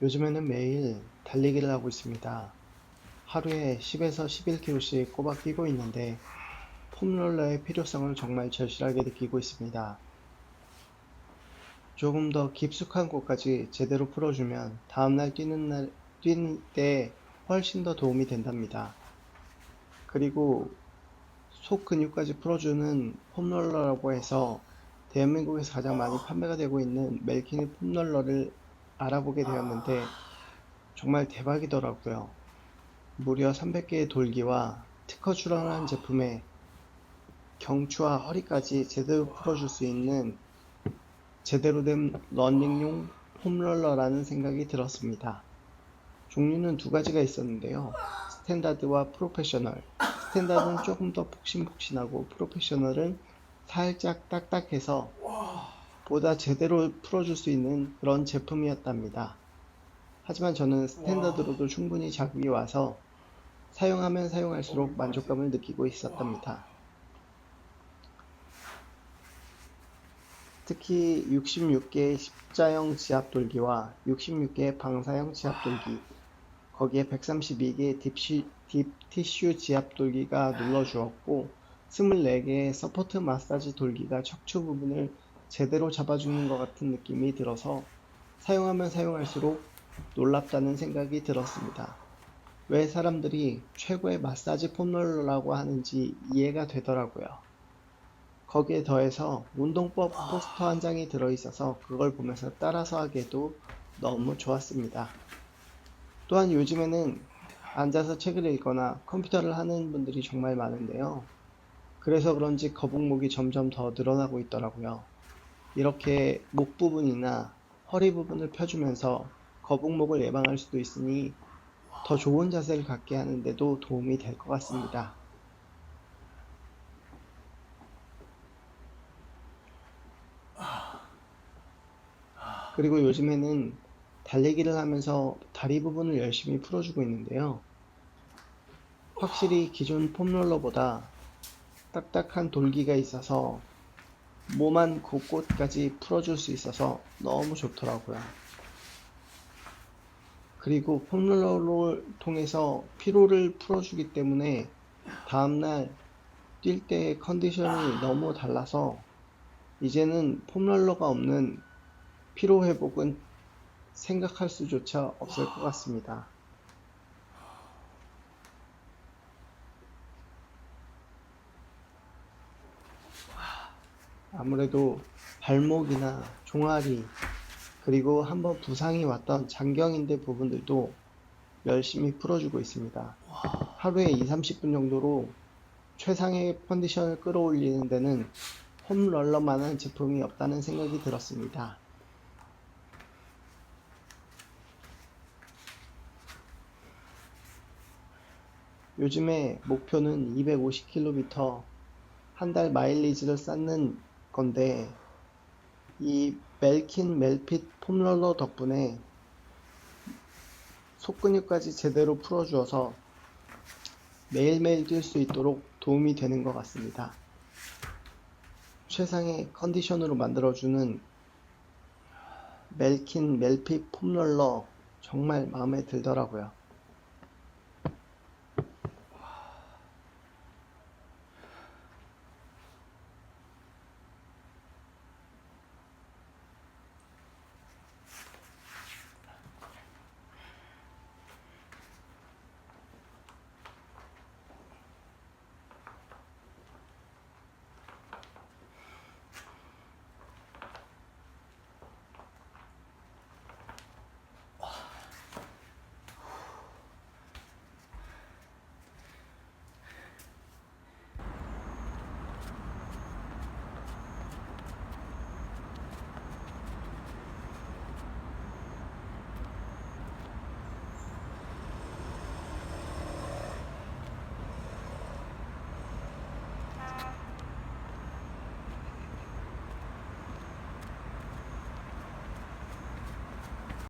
요즘에는 매일 달리기를 하고 있습니다. 하루에 10에서 11km씩 꼬박 뛰고 있는데 폼롤러의 필요성을 정말 절실하게 느끼고 있습니다. 조금 더 깊숙한 곳까지 제대로 풀어주면 다음날 뛰는 날, 뛰는 때 훨씬 더 도움이 된답니다. 그리고 속 근육까지 풀어주는 폼롤러라고 해서 대한민국에서 가장 많이 판매가 되고 있는 멜키니 폼롤러를 알아보게 되었는데 정말 대박이더라고요. 무려 300개의 돌기와 특허 출원한 제품에 경추와 허리까지 제대로 풀어줄 수 있는 제대로 된 러닝용 폼롤러라는 생각이 들었습니다. 종류는 두 가지가 있었는데요. 스탠다드와 프로페셔널. 스탠다드는 조금 더 폭신폭신하고 프로페셔널은 살짝 딱딱해서 보다 제대로 풀어줄 수 있는 그런 제품이었답니다. 하지만 저는 스탠다드로도 충분히 자극이 와서 사용하면 사용할수록 만족감을 느끼고 있었답니다. 특히 66개의 십자형 지압 돌기와 66개의 방사형 지압 돌기, 거기에 132개의 딥시, 딥티슈 지압 돌기가 눌러주었고 24개의 서포트 마사지 돌기가 척추 부분을 제대로 잡아주는 것 같은 느낌이 들어서 사용하면 사용할수록 놀랍다는 생각이 들었습니다. 왜 사람들이 최고의 마사지 폼롤러라고 하는지 이해가 되더라고요. 거기에 더해서 운동법 포스터 한 장이 들어있어서 그걸 보면서 따라서 하기에도 너무 좋았습니다. 또한 요즘에는 앉아서 책을 읽거나 컴퓨터를 하는 분들이 정말 많은데요. 그래서 그런지 거북목이 점점 더 늘어나고 있더라고요. 이렇게 목 부분이나 허리 부분을 펴주면서 거북목을 예방할 수도 있으니 더 좋은 자세를 갖게 하는데도 도움이 될 것 같습니다. 그리고 요즘에는 달리기를 하면서 다리 부분을 열심히 풀어주고 있는데요. 확실히 기존 폼롤러보다 딱딱한 돌기가 있어서 몸한 곳곳까지 풀어줄 수 있어서 너무 좋더라고요. 그리고 폼롤러를 통해서 피로를 풀어주기 때문에 다음날 뛸때 컨디션이 너무 달라서 이제는 폼롤러가 없는 피로 회복은 생각할 수조차 없을 것 같습니다. 아무래도 발목이나 종아리 그리고 한번 부상이 왔던 장경인대 부분들도 열심히 풀어주고 있습니다. 하루에 2, 30분 정도로 최상의 컨디션을 끌어올리는 데는 홈럴러만한 제품이 없다는 생각이 들었습니다. 요즘에 목표는 250km 한 달 마일리지를 쌓는 건데 이 멜킨 멜핏 폼롤러 덕분에 속근육까지 제대로 풀어주어서 매일매일 뛸 수 있도록 도움이 되는 것 같습니다. 최상의 컨디션으로 만들어주는 멜킨 멜핏 폼롤러 정말 마음에 들더라고요.